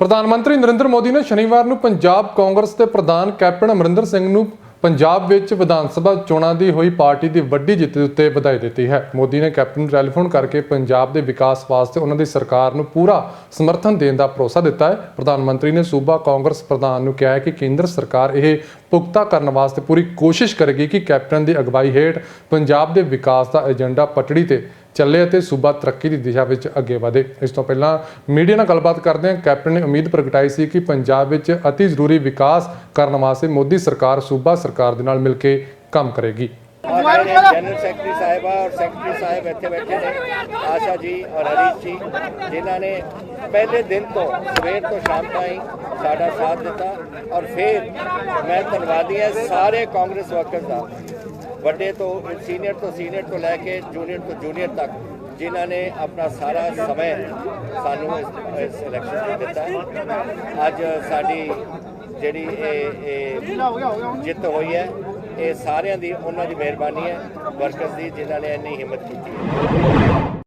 ਪ੍ਰਧਾਨ ਮੰਤਰੀ ਨਰਿੰਦਰ ਮੋਦੀ ਨੇ ਸ਼ਨੀਵਾਰ ਨੂੰ ਪੰਜਾਬ ਕਾਂਗਰਸ ਦੇ ਪ੍ਰਧਾਨ ਕੈਪਟਨ ਅਮਰਿੰਦਰ ਸਿੰਘ ਨੂੰ ਪੰਜਾਬ ਵਿੱਚ ਵਿਧਾਨ ਸਭਾ ਚੋਣਾਂ ਦੀ ਹੋਈ ਪਾਰਟੀ ਦੀ ਵੱਡੀ ਜਿੱਤ ਦੇ ਉੱਤੇ ਵਧਾਈ ਦਿੱਤੀ ਹੈ। ਮੋਦੀ ਨੇ ਕੈਪਟਨ ਨੂੰ ਟੈਲੀਫੋਨ ਕਰਕੇ ਪੰਜਾਬ ਦੇ ਵਿਕਾਸ ਵਾਸਤੇ ਉਹਨਾਂ ਦੀ ਸਰਕਾਰ ਨੂੰ ਪੂਰਾ ਸਮਰਥਨ ਦੇਣ ਦਾ ਭਰੋਸਾ ਦਿੱਤਾ ਹੈ। ਪ੍ਰਧਾਨ ਮੰਤਰੀ ਨੇ ਸੂਬਾ ਕਾਂਗਰਸ ਪ੍ਰਧਾਨ ਨੂੰ ਕਿਹਾ ਹੈ ਕਿ ਕੇਂਦਰ ਸਰਕਾਰ ਇਹ ਪੁਖਤਾ ਕਰਨ ਵਾਸਤੇ ਪੂਰੀ ਕੋਸ਼ਿਸ਼ ਕਰੇਗੀ ਕਿ ਕੈਪਟਨ ਦੀ ਅਗਵਾਈ ਹੇਠ ਪੰਜਾਬ ਦੇ ਵਿਕਾਸ ਦਾ ਏਜੰਡਾ ਪਟੜੀ ਤੇ ਚੱਲੇ ਅਤੇ ਸੂਬਾ ਤਰੱਕੀ ਦੀ ਦਿਸ਼ਾ ਵਿੱਚ ਅੱਗੇ ਵਧੇ। ਇਸ ਤੋਂ ਪਹਿਲਾਂ ਮੀਡੀਆ ਨਾਲ ਗੱਲਬਾਤ ਕਰਦੇ ਹਾਂ। ਕੈਪਟਨ ਨੇ ਉਮੀਦ ਪ੍ਰਗਟਾਈ ਸੀ ਕਿ ਪੰਜਾਬ ਵਿੱਚ ਅਤੀ ਜ਼ਰੂਰੀ ਵਿਕਾਸ ਕਰਨ ਵਾਸਤੇ ਮੋਦੀ ਸਰਕਾਰ ਸੂਬਾ ਸਰਕਾਰ ਦੇ ਨਾਲ ਮਿਲ ਕੇ ਕੰਮ ਕਰੇਗੀ। ਜਨਰਲ ਸੈਕਟਰੀ ਸਾਹਿਬਾ ਔਰ ਸੈਕਟਰੀ ਸਾਹਿਬ ਇੱਥੇ ਬੈਠੇ ਨੇ ਆਸ਼ਾ ਜੀ ਔਰ ਹਰੀਸ਼ ਜੀ ਜਿਨ੍ਹਾਂ ਨੇ ਪਹਿਲੇ ਦਿਨ ਤੋਂ ਸਵੇਰ ਤੋਂ ਸ਼ਾਮ ਤਾਈਂ ਸਾਡਾ ਸਾਥ ਦਿੱਤਾ। ਔਰ ਫਿਰ ਮੈਂ ਧੰਨਵਾਦੀ ਹਾਂ ਸਾਰੇ ਕਾਂਗਰਸ ਵਰਕਰ ਦਾ ਵੱਡੇ ਤੋਂ ਸੀਨੀਅਰ ਤੋਂ ਸੀਨੀਅਰ ਤੋਂ ਲੈ ਕੇ ਜੂਨੀਅਰ ਤੋਂ ਜੂਨੀਅਰ ਤੱਕ ਜਿਨ੍ਹਾਂ ਨੇ ਆਪਣਾ ਸਾਰਾ ਸਮੇਂ ਸਾਨੂੰ ਇਸ- ਇਸ ਇਲੈਕਸ਼ਨ 'ਚ ਦਿੱਤਾ ਅੱਜ ਸਾਡੀ ਜਿਹੜੀ ਇਹ ਇਹ ਜਿੱਤ ਹੋਈ ਹੈ, ਇਹ ਸਾਰਿਆਂ ਦੀ ਉਹਨਾਂ ਦੀ ਮਿਹਰਬਾਨੀ ਹੈ, ਵਰਕਰਸ ਦੀ, ਜਿਨ੍ਹਾਂ ਨੇ ਇੰਨੀ ਹਿੰਮਤ ਕੀਤੀ ਹੈ।